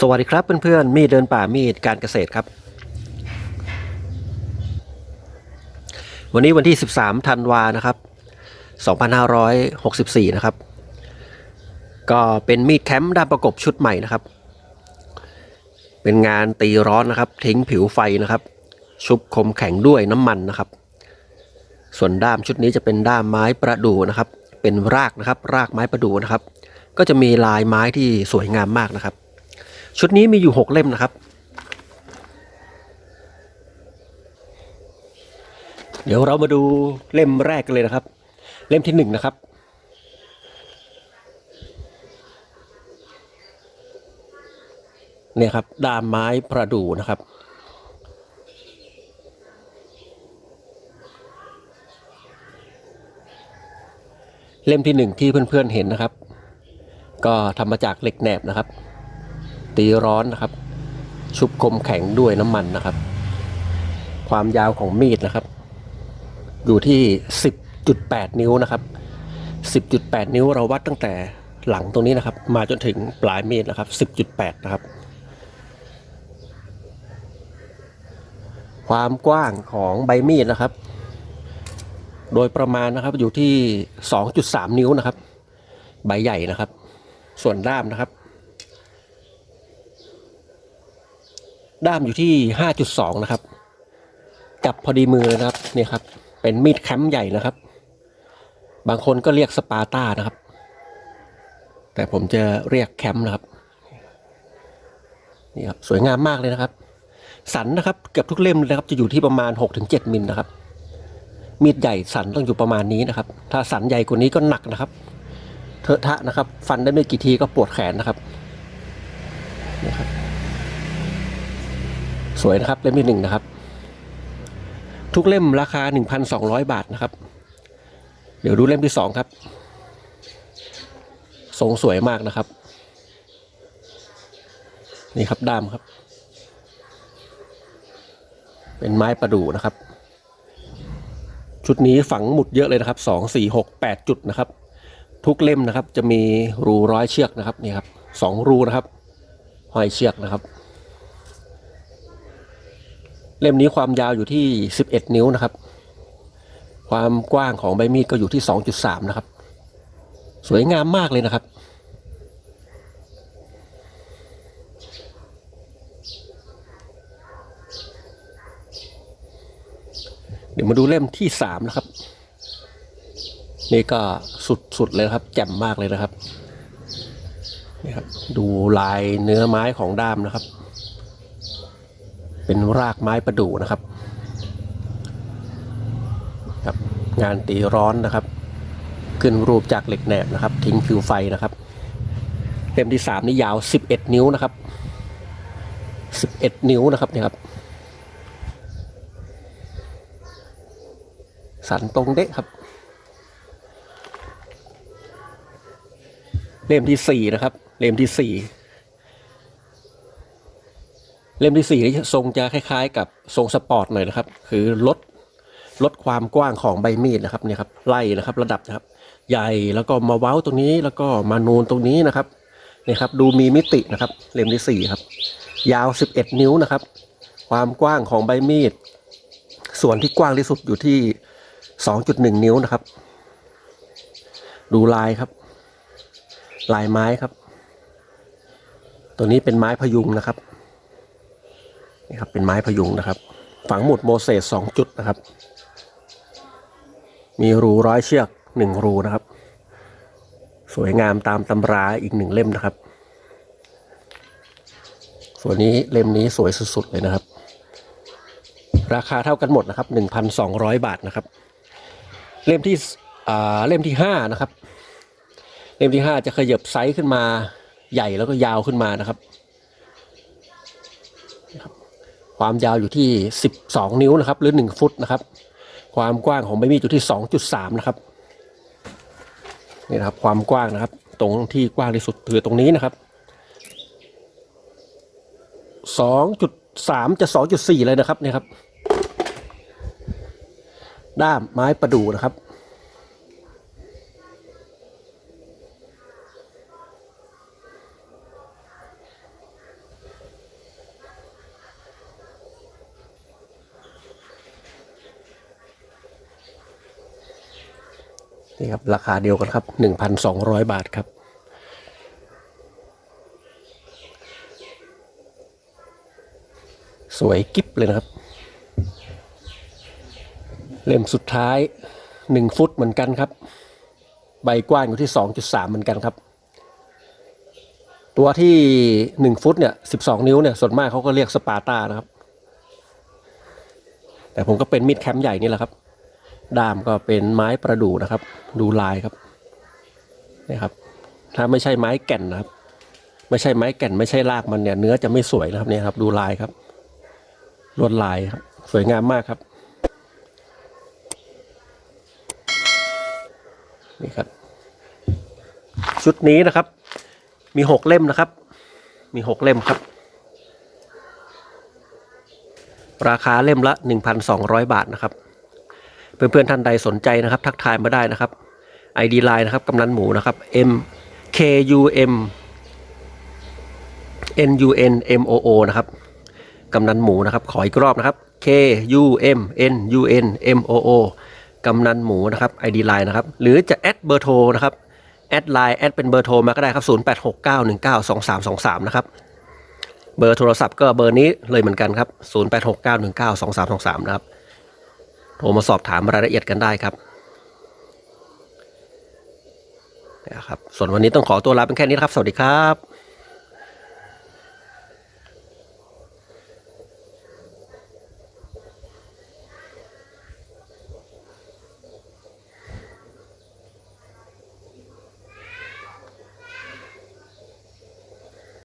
สวัสดีครับเพื่อนๆมีดเดินป่ามีดการเกษตรครับ วันนี้วันที่ 13 ธันวานะครับ 2564 นะครับ ก็เป็นมีดแคมป์ด้าประกบชุดใหม่นะครับ เป็นงานตีร้อนนะครับ ทิ้งผิวไฟนะครับ ชุบคมแข็งด้วยน้ำมันนะครับ ส่วนด้ามชุดนี้จะเป็นด้ามไม้ประดู่นะครับ เป็นรากนะครับ รากไม้ประดู่นะครับ ก็จะมีลายไม้ที่สวยงามมากนะครับ ชุดนี้มีอยู่หกเล่มนะครับ เดี๋ยวเรามาดูเล่มแรกกันเลยนะครับ เล่มที่หนึ่งนะครับ เนี่ยครับดามไม้ประดู่นะครับเล่มที่หนึ่งที่เพื่อนๆเห็นนะครับ ก็ทำมาจากเหล็กแหนบนะครับ ตีร้อนนะครับ ชุบคมแข็งด้วยน้ำมันนะครับ ความยาวของมีดนะครับ อยู่ที่ 10.8 นิ้วนะครับ 10.8 นิ้วเราวัดตั้งแต่หลังตรงนี้นะครับ มาจนถึงปลายมีดนะครับ 10.8 นะครับ ความกว้างของใบมีดนะครับ โดยประมาณนะครับอยู่ที่ 2.3 นิ้วนะครับ ใบใหญ่นะครับ ส่วนด้ามนะครับ ด้ามอยู่ที่ 5.2 นะครับ จับพอดีมือเลยนะครับนี่ครับ เป็นมีดแคมป์ใหญ่นะครับ บางคนก็เรียกสปาร์ต้านะครับ แต่ผมจะเรียกแคมป์นะครับนี่ครับสวยงามมากเลยนะครับ สันนะครับเกือบทุกเล่มเลยนะครับจะอยู่ที่ประมาณ 6-7 มิลนะครับ มีดใหญ่สันต้องอยู่ประมาณนี้นะครับ ถ้าสันใหญ่กว่านี้ก็หนักนะครับเทอะทะนะครับ ฟันได้ไม่กี่ทีก็ปวดแขนนะครับนี่ครับ สวยนะครับ เล่มที่หนึ่งนะครับ ทุกเล่มราคา 1,200 บาทนะครับ เดี๋ยวดูเล่มที่สองครับทรงสวยมากนะครับ นี่ครับด้ามครับ เป็นไม้ประดู่นะครับ ชุดนี้ฝังหมุดเยอะเลยนะครับสองสี่หกแปดจุดนะครับ ทุกเล่มนะครับจะมีรูร้อยเชือกนะครับนี่ครับสองรูนะครับห้อยเชือกนะครับ เล่มนี้ความยาวอยู่ที่ 11 นิ้วนะครับ ความกว้างของใบมีดก็อยู่ที่ 2.3 นะครับ สวยงามมากเลยนะครับ เดี๋ยวมาดูเล่มที่ 3 นะครับ นี่ก็สุด ๆ เลยครับ แจ่มมากเลยนะครับนี่ครับ ดูลายเนื้อไม้ของด้ามนะครับ เป็นรากไม้ประดู่นะครับครับ งานตีร้อนนะครับ ขึ้นรูปจากเหล็กแหนบนะครับ ทิ้งผิวไฟนะครับเล่มที่สามนี่ยาวสิบเอ็ดนิ้วนะครับสิบเอ็ดนิ้วนะครับเนี่ยครับสันตรงเดะครับ เล่มที่สี่นะครับ เล่มที่สี่ เล่มที่สี่นี่ทรงจะคล้าย ๆ กับทรงสปอร์ตหน่อยนะครับ คือลดลดความกว้างของใบมีดนะครับเนี่ยครับไล่นะครับระดับนะครับ ใหญ่แล้วก็มาเว้าตรงนี้แล้วก็มานูนตรงนี้นะครับเนี่ยครับดูมีมิตินะครับเล่มที่สี่ครับ ยาว 11 นิ้วนะครับ ความกว้างของใบมีด ส่วนที่กว้างที่สุดอยู่ที่ 2.1 นิ้วนะครับ ดูลายครับ ลายไม้ครับ ตัวนี้เป็นไม้พยุงนะครับ นี่ครับเป็นไม้พยุงนะครับ ฝังหมุดโมเสสสองจุดนะครับ มีรูร้อยเชือกหนึ่งรูนะครับ สวยงามตามตำราอีกหนึ่งเล่มนะครับ ส่วนนี้เล่มนี้สวยสุดๆเลยนะครับ ราคาเท่ากันหมดนะครับหนึ่งพันสองร้อยบาทนะครับ เล่มที่อ่าเล่มที่ห้านะครับ เล่มที่ห้าจะขยับไซส์ขึ้นมาใหญ่แล้วก็ยาวขึ้นมานะครับค ความยาวอยู่ที่ 12 นิ้วนะครับ หรือ 1 ฟุตนะครับ ความกว้างของใบมีดอยู่ที่ 2.3 นะครับนี่นะครับ ความกว้างนะครับ ตรงที่กว้างที่สุดคือตรงนี้นะครับ 2.3 จะ 2.4 เลยนะครับนี่ครับ ด้ามไม้ประดู่นะครับ นี่ครับราคาเดียวกันครับ 1,200 บาทครับ สวยกิ๊บเลยนะครับ เล่มสุดท้าย 1 ฟุตเหมือนกันครับ ใบกว้างอยู่ที่ 2.3 เหมือนกันครับ ตัวที่ 1 ฟุตเนี่ย 12 นิ้วเนี่ย ส่วนมากเขาก็เรียกสปาร์ตานะครับ แต่ผมก็เป็นมีดแคมป์ใหญ่นี่แหละครับ ด้ามก็เป็นไม้ประดู่นะครับ ดูลายครับนี่ครับ ถ้าไม่ใช่ไม้แก่นนะครับ ไม่ใช่ไม้แก่นไม่ใช่รากมันเนี่ย เนื้อจะไม่สวยนะครับเนี่ยครับ ดูลายครับ ลวดลายครับ สวยงามมากครับ นี่ครับ ชุดนี้นะครับ มีหกเล่มนะครับ มีหกเล่มครับ ราคาเล่มละหน1,200 บาทนะครับ เพื่อนๆท่านใดสนใจนะครับ ทักทายมาได้นะครับ ID Line นะครับกำนันหมูนะครับ M K U M N U N M O O นะครับกำนันหมูนะครับ ขออีกรอบนะครับ K U M N U N M O O กำนันหมูนะครับ ID Line นะครับ หรือจะแอดเบอร์โทรนะครับแอดไลน์แอดเป็นเบอร์โทรมาก็ได้ครับ 0869192323 นะครับ เบอร์โทรศัพท์ก็เบอร์นี้เลยเหมือนกันครับ 0869192323 นะครับ โทรมาสอบถามรายละเอียดกันได้ครับนะครับส่วนวันนี้ต้องขอตัวลาเป็นแค่นี้ครับ สวัสดีครับ